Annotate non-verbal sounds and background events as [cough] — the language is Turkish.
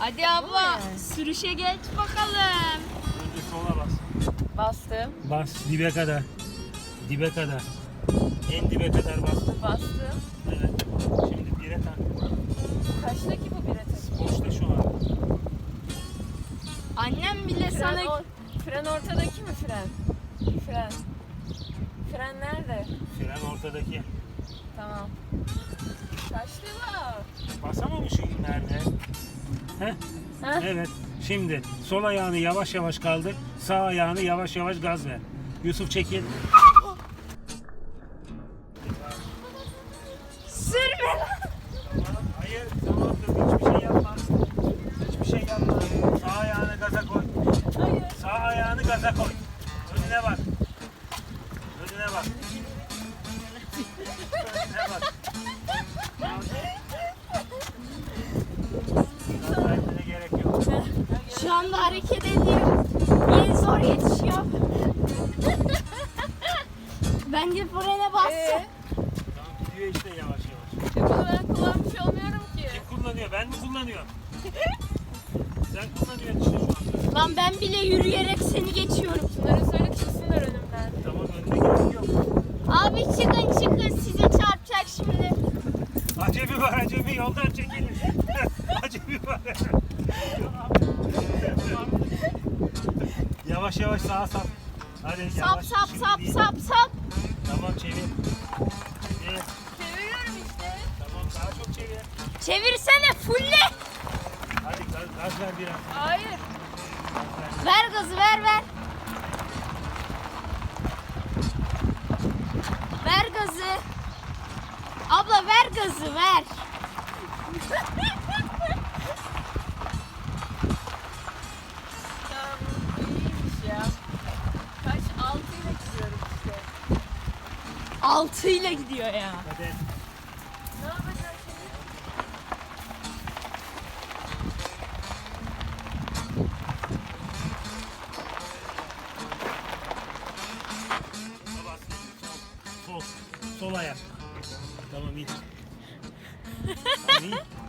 Hadi abla sürüşe geç bakalım. Önce sola bas. Bastım. Bas dibe kadar. Dibe kadar. En dibe kadar bas. Bastım. Evet. Şimdi bire tak. Kaçtaki bu bilet? Boşta şu an. Annem bile Fren, sana or- fren ortadaki mi fren? Fren. Fren nerede? Fren ortadaki. Tamam. Kaçtı bu? Basamamışım nerede? Heh. Heh. Evet. Şimdi sol ayağını yavaş yavaş kaldır. Sağ ayağını yavaş yavaş gaz ver. Yusuf çekil. sürme lan. Hayır tamam dur hiçbir şey yapma. Hiçbir şey yapma. Sağ ayağını gaza koy. Hayır. Sağ ayağını gaza koy. Önüne bak. Anda hareket ediyor. Yeni zor yetişiyor. [laughs] Bence frene bastı. Ee? Tamam gidiyor işte yavaş yavaş. Bunu ben kullanmış olmuyorum ki. Kim kullanıyor? Ben mi kullanıyorum? [laughs] Sen kullanıyorsun işte şu anda. Lan ben bile yürüyerek seni geçiyorum. Şunları söyle çıksınlar önümden. Tamam önüne gerek yok. Abi çıkın çıkın size çarpacak şimdi. Acemi var acemi yoldan çekilin. [laughs] acemi var. Yavaş yavaş sağa sap. Hadi Sap yavaş. sap şimdi sap değil. sap sap. Tamam çevir. Çevir. Çeviriyorum işte. Tamam daha çok çevir. Çevirsene fulle. Hadi gaz, gaz ver biraz. Hayır. Ver gazı ver ver. Ver gazı. Abla ver gazı ver. [laughs] Altıyla gidiyor ya. Hadi. Sol. Sol ayak. Tamam iyi. Tamam iyi.